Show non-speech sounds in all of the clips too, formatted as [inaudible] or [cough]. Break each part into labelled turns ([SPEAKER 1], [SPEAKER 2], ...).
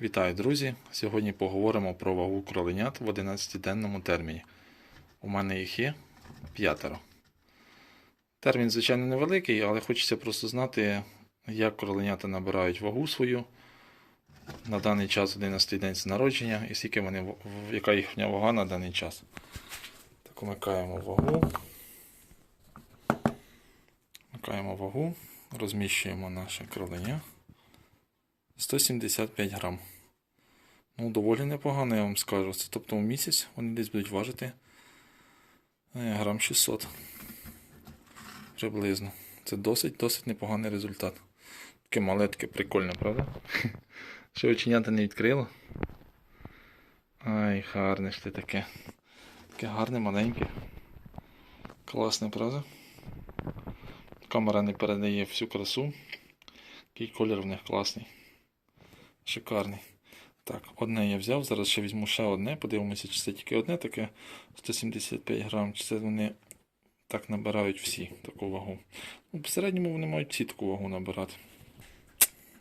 [SPEAKER 1] Вітаю, друзі! Сьогодні поговоримо про вагу кроленят в 11-денному терміні. У мене їх є п'ятеро. Термін, звичайно, невеликий, але хочеться просто знати, як кроленята набирають вагу свою на даний час 11 день з народження і скільки вони, яка їхня вага на даний час. Так, вмикаємо вагу. Вмикаємо вагу, розміщуємо наше кроленя. 175 грам. Ну, доволі непогано, я вам скажу. Це тобто в місяць вони десь будуть важити е, грам 600. Приблизно. Це досить досить непоганий результат. Таке мале, таке прикольне, правда? [laughs] Ще оченята не відкрило. Ай, гарне ж ти таке. Таке гарне, маленьке. Класне, правда? Камера не передає всю красу. Який колір в них класний. Шикарний. Так, одне я взяв, зараз ще візьму ще одне, подивимося, чи це тільки одне таке 175 грам, чи це вони так набирають всі таку вагу. Ну, в середньому вони мають всі таку вагу набирати.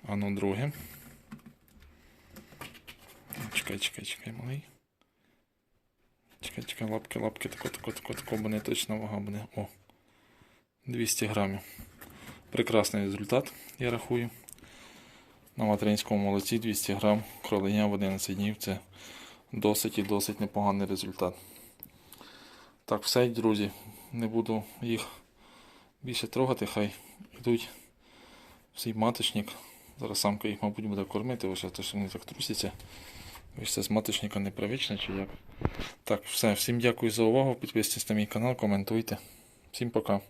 [SPEAKER 1] А ну друге. Чекай, чекай, чекай, малий. Чекай, чекай, лапки, лапки, тако, тако, тако, тако, буде точна вага буде. О. 200 грамів. Прекрасний результат, я рахую. На материнському молоці 200 грам кроленя в 11 днів. Це досить і досить непоганий результат. Так, все, друзі. Не буду їх більше трогати, хай йдуть в свій маточник. Зараз самка їх, мабуть, буде кормити, вже те, що вони так трусяться. Це з маточника непривично чи як. Так, все, всім дякую за увагу. Підписуйтесь на мій канал, коментуйте. Всім пока.